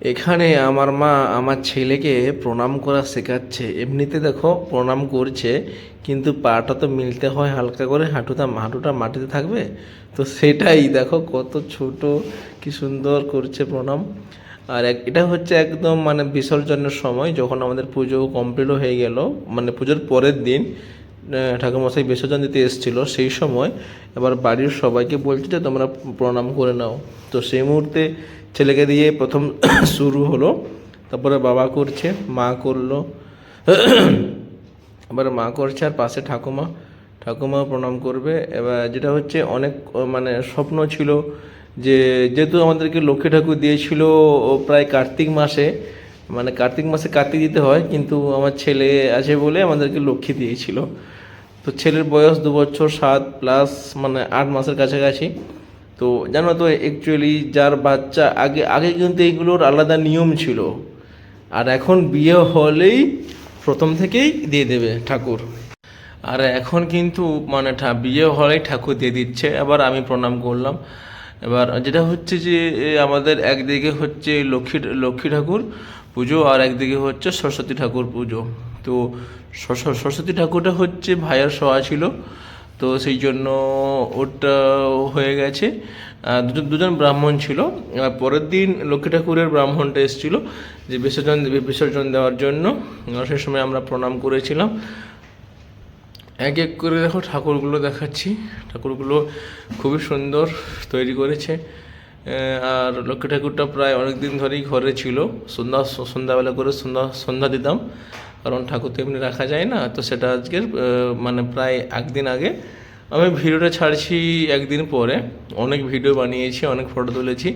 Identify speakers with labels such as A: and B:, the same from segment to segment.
A: এখানে আমার মা আমার ছেলেকে প্রণাম করা শেখাচ্ছে। এমনিতে দেখো প্রণাম করছে, কিন্তু পাটা তো মিলতে হয় হালকা করে, হাঁটুটা হাঁটুটা মাটিতে থাকবে? তো সেটাই দেখো কত ছোট, কি সুন্দর করছে প্রণাম। আর এটা হচ্ছে একদম মানে বিসর্জনের সময়, যখন আমাদের পুজো কমপ্লিট হয়ে গেল মানে পুজোর পরের দিন ঠাকুরমশাই বিসর্জন দিতে এসেছিল, সেই সময় এবার বাড়ির সবাইকে বলছে যে তোমরা প্রণাম করে নাও। তো সেই মুহূর্তে ছেলেকে দিয়ে প্রথম শুরু হলো, তারপরে বাবা করছে, মা করল। এবার মা করছে আর পাশে ঠাকুমা ঠাকুমা প্রণাম করবে। এবার যেটা হচ্ছে অনেক মানে স্বপ্ন ছিল যে যেহেতু আমাদেরকে লক্ষ্মী ঠাকুর দিয়েছিল প্রায় কার্তিক মাসে মানে কার্তিক মাসে কার্তিক দিতে হয়, কিন্তু আমার ছেলে আছে বলে আমাদেরকে লক্ষ্মী দিয়েছিল। তো ছেলের বয়স দু বছর, সাত প্লাস মানে আট মাসের কাছাকাছি। তো জানো তো অ্যাকচুয়ালি যার বাচ্চা, আগে আগে কিন্তু এইগুলোর আলাদা নিয়ম ছিল। আর এখন বিয়ে হলেই প্রথম থেকেই দিয়ে দেবে ঠাকুর। আর এখন কিন্তু মানে বিয়ে হলেই ঠাকুর দিয়ে দিচ্ছে। এবার আমি প্রণাম করলাম। এবার যেটা হচ্ছে যে আমাদের একদিকে হচ্ছে লক্ষ্মী লক্ষ্মী ঠাকুর পুজো, আর একদিকে হচ্ছে সরস্বতী ঠাকুর পুজো। তো সরস্বতী ঠাকুরটা হচ্ছে ভাইয়ের সভা ছিল। তো সেই জন্য ওটা হয়ে গেছে। দুজন দুজন ব্রাহ্মণ ছিল। পরের দিন লক্ষ্মী ঠাকুরের ব্রাহ্মণটা এসেছিল যে বিসর্জন বিসর্জন দেওয়ার জন্য। সেই সময় আমরা প্রণাম করেছিলাম। এক এক করে দেখো ঠাকুরগুলো দেখাচ্ছি। ঠাকুরগুলো খুবই সুন্দর তৈরি করেছে। আর লক্ষ্মী ঠাকুরটা প্রায় অনেক দিন ধরেই ঘরে ছিল। সন্ধ্যা, সন্ধ্যাবেলা করে সন্ধ্যা সন্ধ্যা দিতাম। কারণ ঠাকুর তো এমনি রাখা যায় না, তো সেটা আজকের মানে প্রায় একদিন আগে। আমি ভিডিওটা ছাড়ছি একদিন পরে, অনেক ভিডিও বানিয়েছি, অনেক ফটো তুলেছি।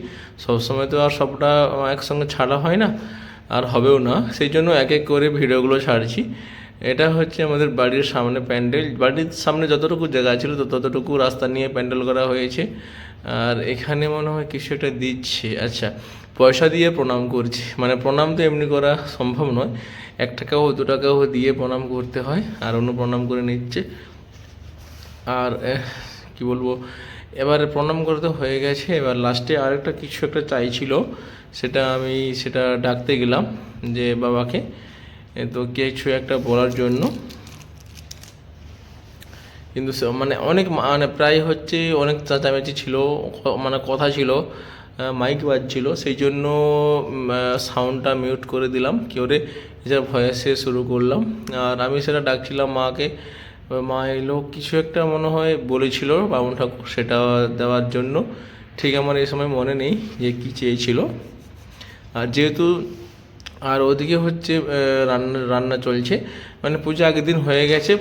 A: সবসময় তো আর সবটা একসঙ্গে ছাড়া হয় না, আর হবেও না। সেই জন্য এক এক করে ভিডিওগুলো ছাড়ছি। এটা হচ্ছে আমাদের বাড়ির সামনে প্যান্ডেল। বাড়ির সামনে যতটুকু জায়গা ছিল, তো ততটুকু রাস্তা নিয়ে প্যান্ডেল করা হয়েছে। আর এখানে মনে হয় কিছু একটা দিচ্ছে। আচ্ছা পয়সা দিয়ে প্রণাম করছি। মানে প্রণাম তো এমনি করা সম্ভব নয়। এক টাকাও, দু টাকাও দিয়ে প্রণাম করতে হয়, আর অন্য প্রণাম করে নিচ্ছে। আর কি বলব? এবারে প্রণাম করতে হয়ে গেছে। এবার লাস্টে আরেকটা কিছু একটা চাইছিল। সেটা আমি, সেটা ডাকতে গেলাম যে বাবাকে। তো কিছু একটা বলার জন্য। কিন্তু মানে অনেক মানে প্রায় হচ্ছে অনেক চেঁচামেচি ছিল মানে কথা ছিল মাইক বাজছিল, সেই জন্য সাউন্ডটা মিউট করে দিলাম, কি করে যে ভয়েসে শুরু করলাম। আর আমি সেটা ডাকছিলাম মাকে মা এলো, কিছু একটা মনে হয় বলেছিল বামুন ঠাকুর সেটা দেওয়ার জন্য। ঠিক আমার এই সময় মনে নেই যে কী চেয়েছিল। আর যেহেতু আর ওদিকে হচ্ছে রান্না রান্না চলছে। মানে পুজো আগের দিন হয়ে গেছে।